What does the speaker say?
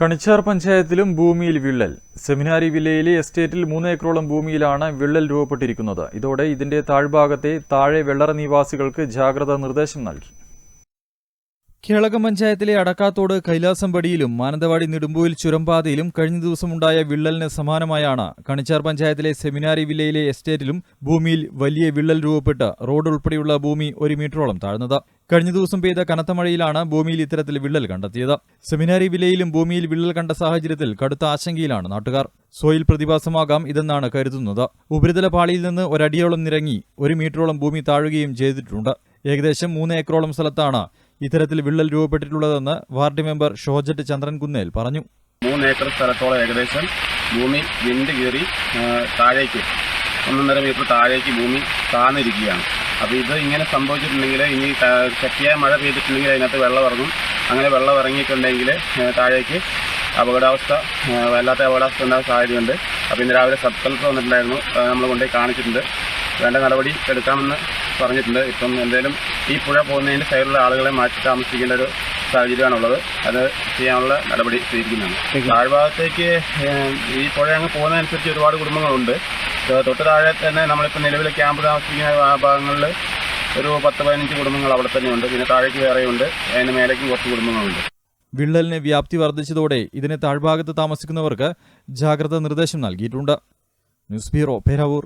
കണിച്ചാർ പഞ്ചായത്തിലും ഭൂമിയിൽ വിള്ളൽ. സെമിനാരി വില്ലയിലെ എസ്റ്റേറ്റിൽ മൂന്ന് ഏക്കറോളം ഭൂമിയിലാണ് വിള്ളൽ രൂപപ്പെട്ടിരിക്കുന്നത്. ഇതോടെ ഇതിന്റെ താഴ്ഭാഗത്തെ താഴെ വെള്ളറ നിവാസികൾക്ക് ജാഗ്രതാ നിർദ്ദേശം നൽകി. കേളകം പഞ്ചായത്തിലെ അടക്കാത്തോട് കൈലാസംപടിയിലും മാനന്തവാടി നെടുമ്പൂയിൽ ചുരംപാതയിലും കഴിഞ്ഞ ദിവസമുണ്ടായ വിള്ളലിന് സമാനമായാണ്. കണിച്ചാർ പഞ്ചായത്തിലെ സെമിനാരി വില്ലയിലെ എസ്റ്റേറ്റിലും ഭൂമിയിൽ വലിയ വിള്ളൽ രൂപപ്പെട്ട് റോഡ് ഉൾപ്പെടെയുള്ള ഭൂമി ഒരു മീറ്ററോളം താഴ്ന്നത്. കഴിഞ്ഞ ദിവസം പെയ്ത കനത്ത മഴയിലാണ് ഭൂമിയിൽ ഇത്തരത്തിൽ വിള്ളൽ കണ്ടെത്തിയത്. സെമിനാരി വില്ലയിലും ഭൂമിയിൽ വിള്ളൽ കണ്ട സാഹചര്യത്തിൽ കടുത്ത ആശങ്കയിലാണ് നാട്ടുകാർ. സോയിൽ പ്രതിഭാസമാകാം ഇതെന്നാണ് കരുതുന്നത്. ഉപരിതല പാളിയിൽ നിന്ന് ഒരടിയോളം നിരങ്ങി ഒരു മീറ്ററോളം ഭൂമി താഴുകയും ചെയ്തിട്ടുണ്ട്. ഏകദേശം മൂന്ന് ഏക്കറോളം സ്ഥലത്താണ് ഇത്തരത്തിൽ വിള്ളൽ രൂപപ്പെട്ടിട്ടുള്ളതെന്ന് വാർഡ് മെമ്പർ ഷോജറ്റ് ചന്ദ്രൻ കുന്നേൽ പറഞ്ഞു. മൂന്ന് ഏക്കർ സ്ഥലത്തോളം ഏകദേശം ഭൂമി വിണ്ട് കീറി താഴേക്ക് ഒന്നൊന്നര മീറ്റർ താഴേക്ക് ഭൂമി താന്നിരിക്കുകയാണ്. അപ്പോൾ ഇത് ഇങ്ങനെ സംഭവിച്ചിട്ടുണ്ടെങ്കിൽ ഇനി ശക്തിയായ മഴ പെയ്തിട്ടുണ്ടെങ്കിൽ അതിനകത്ത് വെള്ളം ഇറങ്ങും. അങ്ങനെ വെള്ളം ഇറങ്ങിയിട്ടുണ്ടെങ്കിൽ താഴേക്ക് അപകടാവസ്ഥ വല്ലാത്ത അപകടാവസ്ഥ ഉണ്ടാകാൻ സാധ്യതയുണ്ട്. അപ്പോൾ ഇന്ന് രാവിലെ സബ് വന്നിട്ടുണ്ടായിരുന്നു നമ്മൾ കൊണ്ടുപോയി കാണിച്ചിട്ടുണ്ട്. വേണ്ട നടപടി എടുക്കാമെന്ന് പറഞ്ഞിട്ടുണ്ട്. ഇപ്പം എന്തായാലും ഈ പുഴ പോകുന്നതിന്റെ സൈഡിലുള്ള ആളുകളെ മാറ്റി താമസിക്കേണ്ട ഒരു സാഹചര്യമാണുള്ളത്. അത് ചെയ്യാനുള്ള നടപടി സ്വീകരിക്കുന്നതാണ് താഴ്ഭാഗത്തേക്ക് ഈ പുഴ അങ്ങ് പോകുന്നതനുസരിച്ച് ഒരുപാട് കുടുംബങ്ങളുണ്ട്. തൊട്ട് താഴെ തന്നെ നമ്മളിപ്പോൾ നിലവിൽ ക്യാമ്പ് താമസിക്കുന്ന ഭാഗങ്ങളിൽ ഒരു പത്ത് പതിനഞ്ച് കുടുംബങ്ങൾ അവിടെ തന്നെയുണ്ട്. പിന്നെ താഴേക്ക് വേറെയുണ്ട്. അതിന് മേലേക്കും കുറച്ച് കുടുംബങ്ങളുണ്ട്. വിള്ളലിന് വ്യാപ്തി വർദ്ധിച്ചതോടെ ഇതിന് താഴ്ഭാഗത്ത് താമസിക്കുന്നവർക്ക് ജാഗ്രതാ നിർദ്ദേശം നൽകിയിട്ടുണ്ട്. News bureau Peravoor.